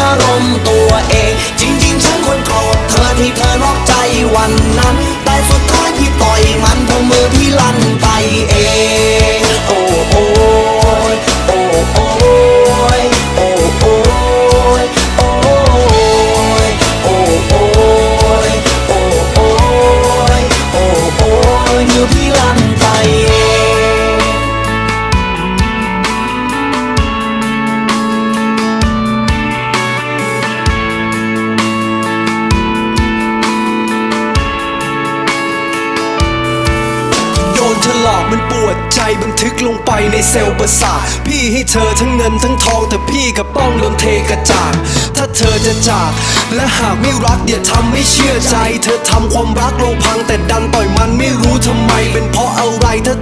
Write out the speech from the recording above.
อารมณ์ตัวเอง จริงๆฉันคนโกรธเธอที่เธอนอกใจวันนั้น แต่สุดท้ายพี่ต่อยมันเพราะมือพี่ลั่นไปเองโอ้โอ้ยโอ้โอ้ยโอ้โอ้ยโอ้ยโอ้โอ้ยโอ้โอ้ยโอ้โอ้ยมือพี่ลั่นไป เธอหลอกมันปวดใจบันทึกลงไปในเซลล์ประสาทพี่ให้เธอทั้งเงินทั้งทองแต่พี่กับป้องโดนเทกระจาดถ้าเธอจะจาก และหากไม่รักอย่าทำไม่เชื่อใจ เธอทำความรักลงพังแต่ดันต่อยมันไม่รู้ทำไมเป็นเพราะอะไรถ้าเธอ